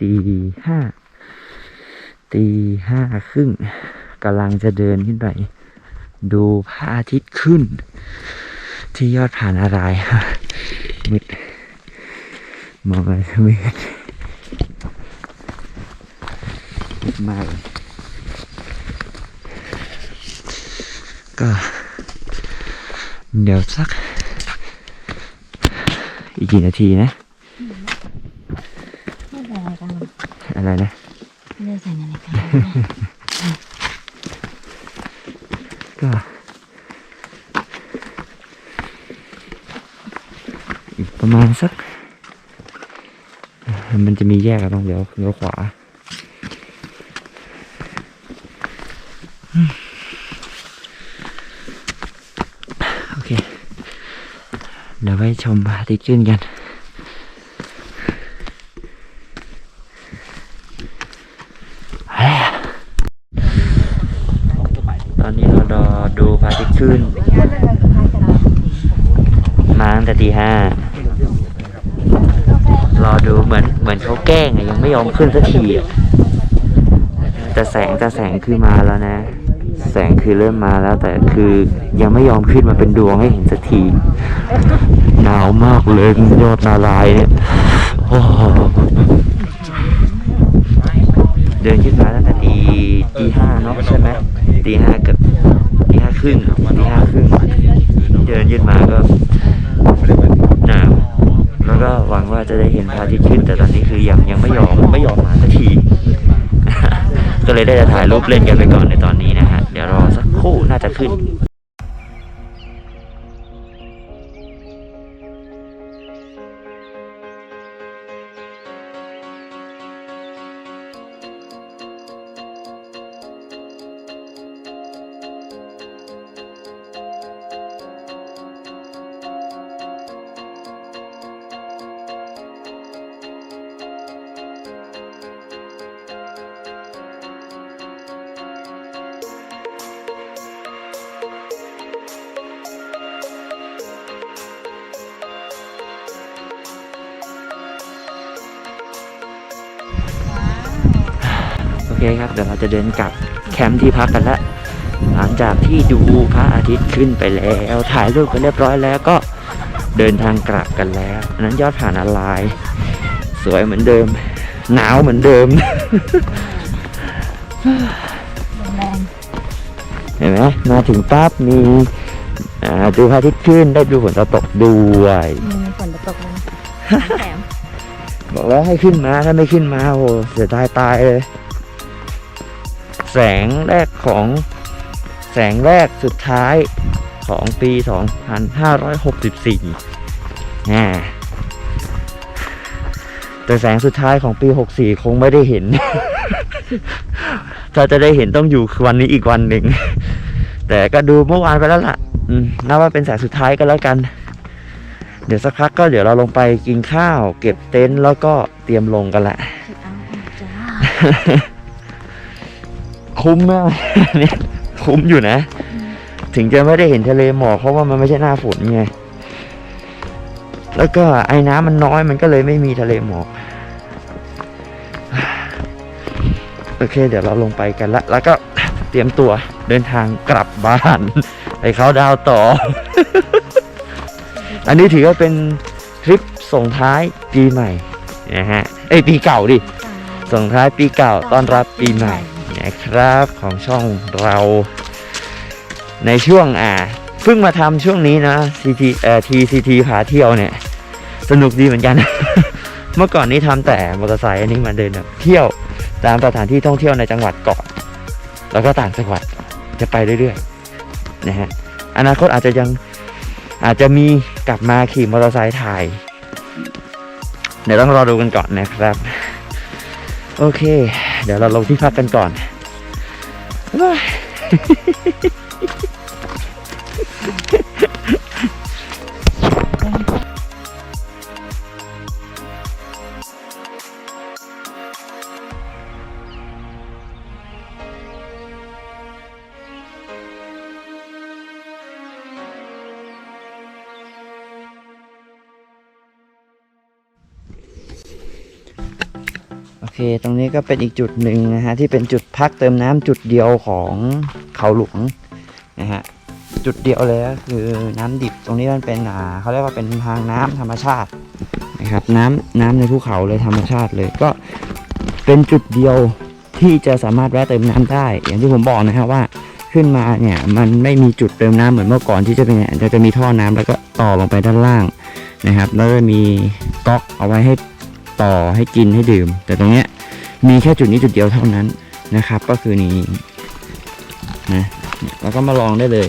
ตีห้าตีห้าครึ่งกำลังจะเดินขึ้นไป ดูพระอาทิตย์ขึ้น ที่ยอดผานารายณ์มืดมองอะไรม่เห็นมืดมากก็ เดี๋ยวสัก อีกกี่นาทีนะ ไม่เป็นไรกัน อะไรนะไม่ได้ใส่นาฬิกาก็อีกประมาณสัก มันจะมีแยกอะต้องเลี้ยวเลี้ยวขวาอืมโอเค เดี๋ยวไปชมพระอาทิตย์ขึ้นกัน ตอนนี้เรารอดูพระอาทิตย์ขึ้น มาตั้งแต่ตีห้ารอ ดูเหมือนเหมือนเขาแกล้งอะยังไม่ยอมขึ้นสักทีอะแต่แสงแต่แสงคือมาแล้วนะ แสงคือเริ่มมาแล้ว แต่คือยังไม่ยอมขึ้นมาเป็นดวงให้เห็นสักทีหนาวมากเลยยอดนารายเนี่ยเดินขึ้นมาตั้งแต่ตีตีห้าเนาะใช่ไหมตีห้าเกับตีห้าครึ่งตีห้าครึ่งเดินขึ้นมาก็หนาว แล้วก็หวังว่าจะได้เห็นพระอาทิตย์ขึ้น แต่ตอนนี้คือยังยังไม่ยอมไม่ยอมมาสักที ก็เลยได้จะถ่ายรูปเล่นกันไปก่อนในตอนนี้นะฮะ เดี๋ยวรอสักครู่น่าจะขึ้น เคครับเดี๋ยวเราจะเดินกลับแคมป์ที่พักกันละหลังจากที่ดูพระอาทิตย์ขึ้นไปแล้วถ่ายรูปกันเรียบร้อยแล้วก็เดินทางกลับกันแล้วอันนั้นยอดผานาลายณ์สวยเหมือนเดิม หนาวเหมือนเดิมแรงเห็นไหมมาถึงปั๊บมีอ่าดูพระอาทิตย์ขึ้นได้ดูฝนตกด้วยมีฝนจะตกเลยนะแถมบอกแล้วให้ขึ้นมาถ้าไม่ขึ้นมาโอ้โหเสียดายตายเลย แสงแรกของแสงแรกสุดท้ายของปี 2564แหมแต่แสงสุดท้ายของปี 64 คงไม่ได้เห็น ถ้าจะได้เห็นต้องอยู่วันนี้อีกวันหนึ่ง แต่ก็ดูเมื่อวานไปแล้วล่ะนับว่าเป็นแสงสุดท้ายก็แล้วกัน เดี๋ยวสักพักก็เดี๋ยวเราลงไปกินข้าว เก็บเต็นท์แล้วก็เตรียมลงกันละ คุ้มมากเนี่ยคุ้มอยู่นะ ถึงจะไม่ได้เห็นทะเลหมอกเพราะว่ามันไม่ใช่หน้าฝนไง แล้วก็ไอ้น้ำมันน้อยมันก็เลยไม่มีทะเลหมอก โอเค เดี๋ยวเราลงไปกันละ แล้วก็เตรียมตัวเดินทางกลับบ้านไปเขาดาวต่อ อันนี้ถือว่าเป็นทริปส่งท้ายปีใหม่นะฮะ เอ้ยปีเก่าดิ ส่งท้ายปีเก่าต้อนรับปีใหม่ นะครับของช่องเรา ในช่วงอ่าเพิ่งมาทำช่วงนี้นะ CT เอ่อ TCT พาเที่ยวเนี่ย สนุกดีเหมือนกัน เมื่อก่อนนี้ทำแต่มอเตอร์ไซค์อันนี้มาเดินแบบเที่ยวตามสถานที่ท่องเที่ยวในจังหวัดก่อน แล้วก็ต่างจังหวัดจะไปเรื่อยๆนะฮะอนาคตอาจจะยังอาจจะมีกลับมาขี่มอเตอร์ไซค์ถ่ายเดี๋ยวต้องรอดูกันก่อนนะครับ โอเค เดี๋ยวเราลงที่พักกันก่อน บ๊ เค ตรงนี้ก็เป็นอีกจุดหนึ่งนะฮะที่เป็นจุดพักเติมน้ำจุดเดียวของเขาหลวงนะฮะจุดเดียวเลยก็คือน้ำดิบตรงนี้มันเป็นอ่าเขาเรียกว่าเป็นทางน้ำธรรมชาตินะครับน้ำน้ำในภูเขาเลยธรรมชาติเลยก็เป็นจุดเดียวที่จะสามารถแวะเติมน้ำได้ อย่างที่ผมบอกนะฮะว่าขึ้นมาเนี่ยมันไม่มีจุดเติมน้ำเหมือนเมื่อก่อนที่จะเป็นจะจะมีท่อน้ำแล้วก็ต่อลงไปด้านล่างนะครับ แล้วก็มีก๊อกเอาไว้ให้ ต่อให้กินให้ดื่ม แต่ตรงเนี้ยมีแค่จุดนี้จุดเดียวเท่านั้นนะครับ ก็คือนี้นะแล้วก็มาลองได้เลย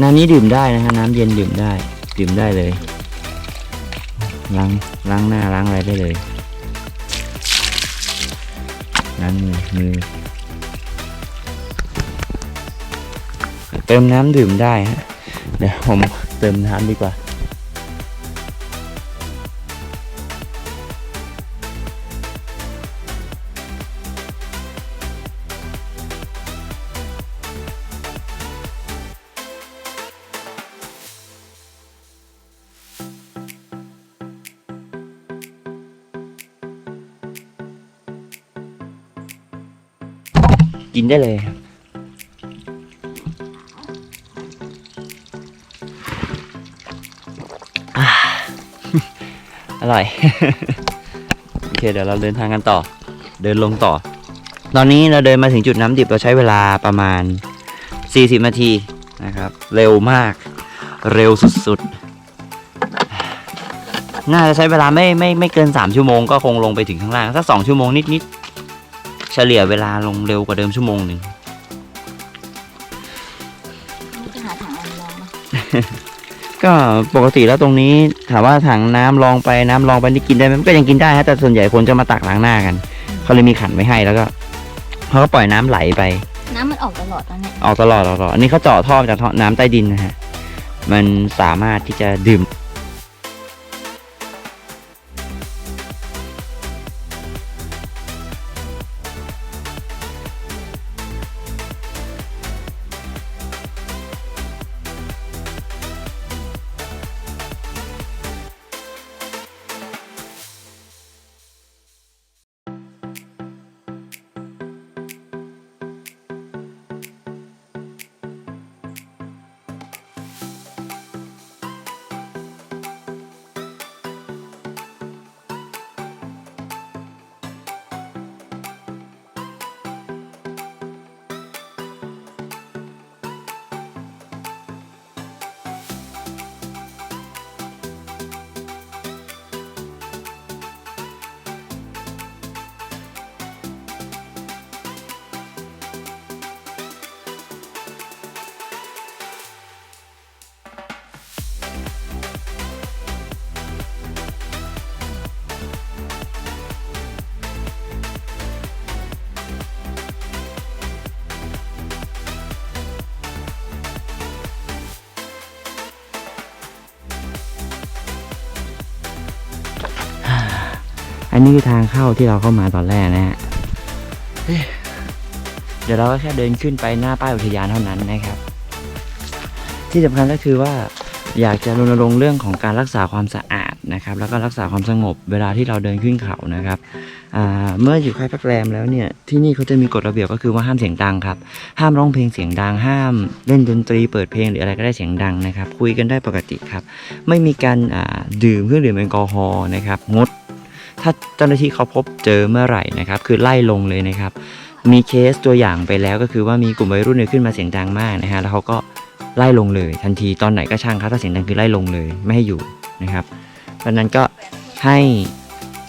น้ำนี้ดื่มได้นะฮะน้ำเย็นดื่มได้ ดื่มได้เลยล้างล้างหน้าล้างอะไรได้เลยล้างมือมือเติมน้ำดื่มได้ฮะเดี๋ยวผมเติมน้ำดีกว่า กินได้เลยครับอร่อย โอเค เดี๋ยวเราเดินทางกันต่อ เดินลงต่อ ตอนนี้เราเดินมาถึงจุดน้ำดิบเราใช้เวลาประมาณ 40 นาทีนะครับ เร็วมาก เร็วสุดๆ น่าจะใช้เวลาไม่ไม่ไม่เกิน 3 ชั่วโมงก็คงลงไปถึงข้างล่าง สัก 2 ชั่วโมงนิดๆ ฉลี่ยเวลาลงเร็วกว่าเดิมชั่วโมงหนึ่งนี่จะหาถังอะไรลองนะก็ปกติแล้วตรงนี้ถามว่าถังน้ำรองไปน้ำรองไปนี่กินได้ไหมมันก็ยังกินได้ฮะแต่ส่วนใหญ่คนจะมาตักล้างหน้ากันเขาเลยมีขันไว้ให้แล้วก็เขาก็ปล่อยน้ำไหลไป น้ำมันออกตลอดแล้วเนี่ยออกตลอดออกตลอดอันนี้เขาเจาะท่อจากท่อน้ำใต้ดินนะฮะ มันสามารถที่จะดื่ม นนี้คือทางเข้าที่เราเข้ามาตอนแรกนะฮะเดี๋ยวเราก็แค่เดินขึ้นไปหน้าป้ายอุทยานเท่านั้นนะครับ ที่สำคัญก็คือว่าอยากจะรณรงค์เรื่องของการรักษาความสะอาดนะครับ แล้วก็รักษาความสงบเวลาที่เราเดินขึ้นเขานะครับเมื่ออยู่ค่ายพักแรมแล้วเนี่ยที่นี่เขาจะมีกฎระเบียบก็คือว่าห้ามเสียงดังครับ ห้ามร้องเพลงเสียงดัง ห้ามเล่นดนตรีเปิดเพลงหรืออะไรก็ได้เสียงดังนะครับ คุยกันได้ปกติครับ ไม่มีการดื่มเครื่องดื่มแอลกอฮอล์นะครับงด ถ้าเจ้าหน้าที่เขาพบเจอเมื่อไหร่นะครับ คือไล่ลงเลยนะครับ มีเคสตัวอย่างไปแล้วก็คือว่ามีกลุ่มวัยรุ่นเนี่ยขึ้นมาเสียงดังมากนะฮะแล้วเขาก็ไล่ลงเลย ทันทีตอนไหนก็ช่างครับถ้าเสียงดังคือไล่ลงเลยไม่ให้อยู่นะครับ เพราะนั้นก็ให้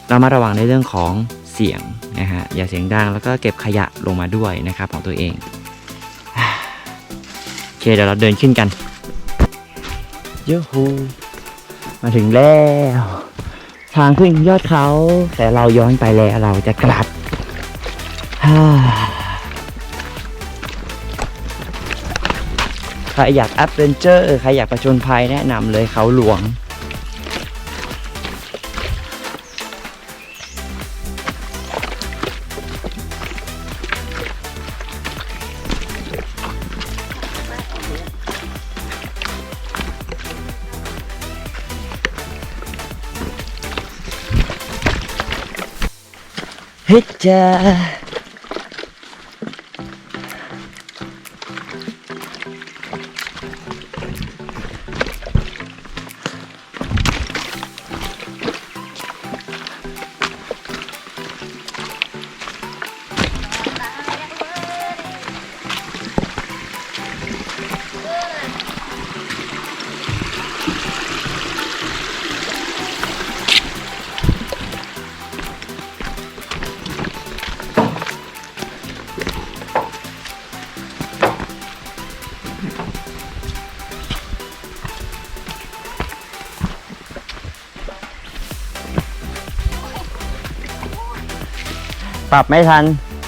เรามาระวังในเรื่องของเสียงนะฮะอย่าเสียงดังแล้วก็เก็บขยะลงมาด้วยนะครับของตัวเองโอเคเดี๋ยวเราเดินขึ้นกันยูฮูมาถึงแล้ว ทางขึ้นยอดเขา แต่เราย้อนไปแล้วเราจะกลับใครอยากแอดเวนเจอร์ใครอยากประชนภัยแนะนำเลยเขาหลวง เปรับไม่ทัน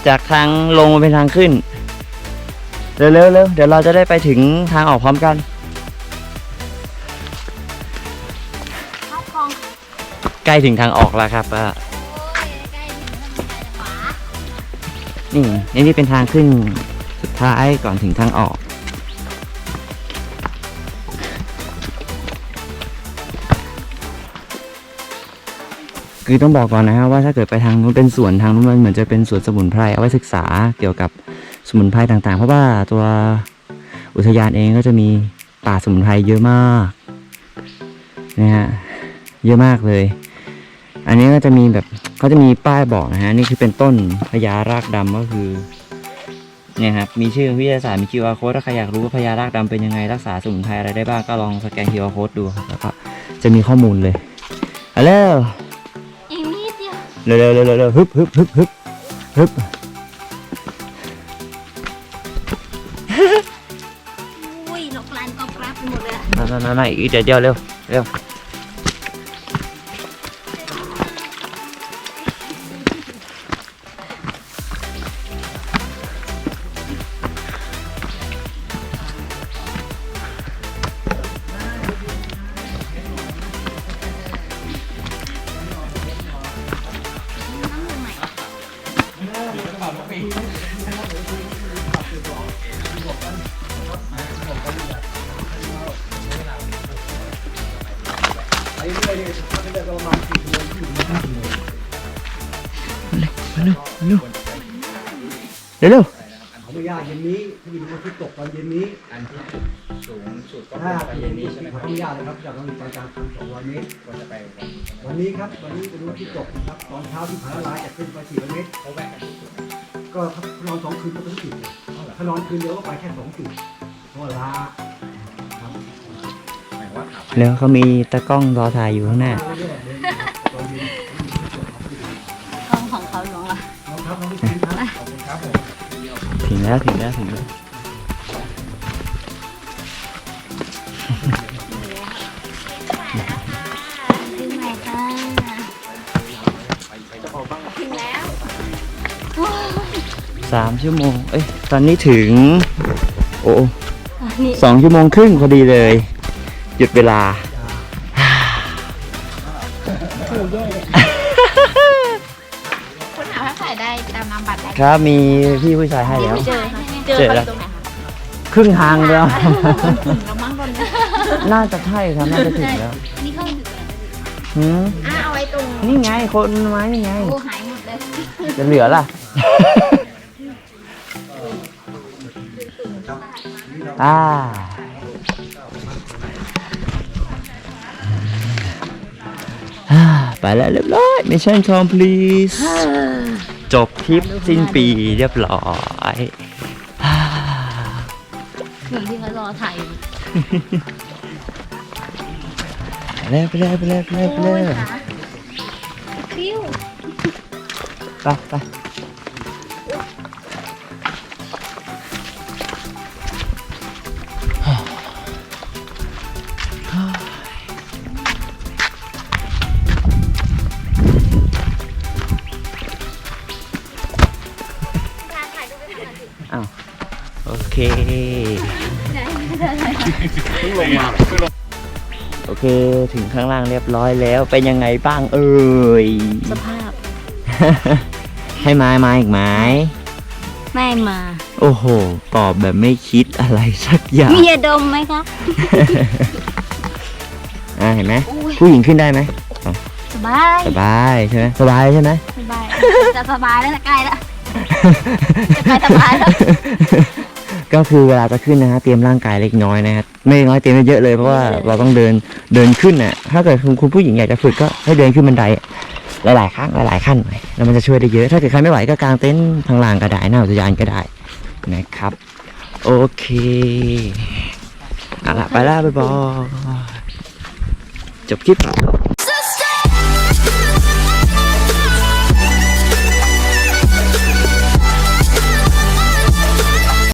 จากทางลงมาเป็นทางขึ้น เร็วๆเร็วเดี๋ยวเราจะได้ไปถึงทางออกพร้อมกันข้าวคลองใกล้ถึงทางออกแล้วครับอะโอ้ยใกล้ถึงแล้วมันไปทางขวานี่นี่นี่เป็นทางขึ้นสุดท้ายก่อนถึงทางออก คือต้องบอกก่อนนะฮะว่าถ้าเกิดไปทางนู้นเป็นสวนทางนู้นมันเหมือนจะเป็นสวนสมุนไพรเอาไว้ศึกษาเกี่ยวกับสมุนไพรต่างๆ เพราะว่าตัวอุทยานเองก็จะมีป่าสมุนไพรเยอะมากนะฮะเยอะมากเลย อันนี้ก็จะมีแบบเขาจะมีป้ายบอกนะฮะนี่คือเป็นต้นพญารากดำก็คือเนี่ยครับมีชื่อวิทยาศาสตร์มี QR code ถ้าใครอยากรู้ว่าพญารากดำเป็นยังไงรักษาสมุนไพรอะไรได้บ้างก็ลองสแกน QR code ดูครับแล้วก็จะมีข้อมูลเลยเอาเร็ว เดียวเร็วเร็วเร็วเร็วเร็วฮึบฮึบฮึบฮึบฮึบอุ้ยนกลานก็กรับไปหมดเลยอะมามามามาอีกเดี๋ยวเดียวเร็วเร็ว เร็วเร็วขออนุญาตเย็นนี้ถ้ามีดวงอาทิตย์ตกตอนเย็นนี้อันที่สูงสุดก็ถ้าคือตอนเย็นนี้ใช่ไหมขคอรับอนุญาตนะครับจากการจัดการทำสองวันนี้ก็จะไปวันนี้ใช่ไหมวันนี้ครับวันนี้เป็นดวงอาทิตย์ตกนะครับตอนเช้าที่ผาละลายจะขึ้นไปสี่ร้อยเมตรเขาแวะกันที่สุดก็นอนสองคืนก็ต้องจุดถ้านอนคืนเดียวก็ไปแค่สองจุดเพราะว่าลาครับหมายว่าขับแล้วเขามีตากล้องรอถ่ายอยู่ข้างหน้า แล้วถึงแล้วถึงแล้วถึงไหนคะถึงแล้วสามชั่วโมง เอ้ย ตอนนี้ถึง โอ้อันนี้สองชั่วโมงครึ่งพอดีเลย หยุดเวลา ครับมีพี่ผู้ชายให้แล้ว เจอค่ะเจอแล้วตรงไหนคะครึ่งทางแล้ว ถึงแล้วมั้งตอนนี้น่าจะใช่ครับน่าจะถึงแล้วนี่เขาถึงแล้วหืมอะเอาไว้ตรงนี่ไงคนไม้นี่ไง โอ้หายหมดเลยจะเหลือล่ะ อ่าอ่าไปแล้วเรียบร้อย Mission complete จบทริปสิ้นปีเรียบร้อยอ่าเหมือนที่เขารอถ่ายอยู่ไปเลยไปเลยไปเลยไปเลยไปเลยฟิวไปไป โอเคโอเค ถึงข้างล่างเรียบร้อยแล้ว เป็นยังไงบ้างเอ่ย สภาพ ให้ไม้มาอีกไหมไม่มา โอ้โห ตอบแบบไม่คิดอะไรสักอย่าง มียาดมไหมคะ อ่าเห็นไหมอุ้ยผู้หญิงขึ้นได้ไหมสบาย สบายใช่ไหมสบายใช่ไหม สบาย จะสบายแล้วนะใกล้แล้วจะไปสบายแล้ว ก็คือเวลาจะขึ้นนะฮะเตรียมร่างกายเล็กน้อยนะฮะไม่น้อยเตรียมเยอะเลยเพราะว่าเราต้องเดินเดินขึ้นน่ะถ้าเกิดคุณคุณผู้หญิงอยากจะฝึกก็ให้เดินขึ้นบันไดหลายๆครั้งหลายๆขั้นแล้วมันจะช่วยได้เยอะ ถ้าเกิดใครไม่ไหวก็กางเต็นท์ทางล่างก็ได้หน้าอุทยานก็ได้นะครับ โอเคเอาล่ะไปล้วบ๊ายบายจบคลิป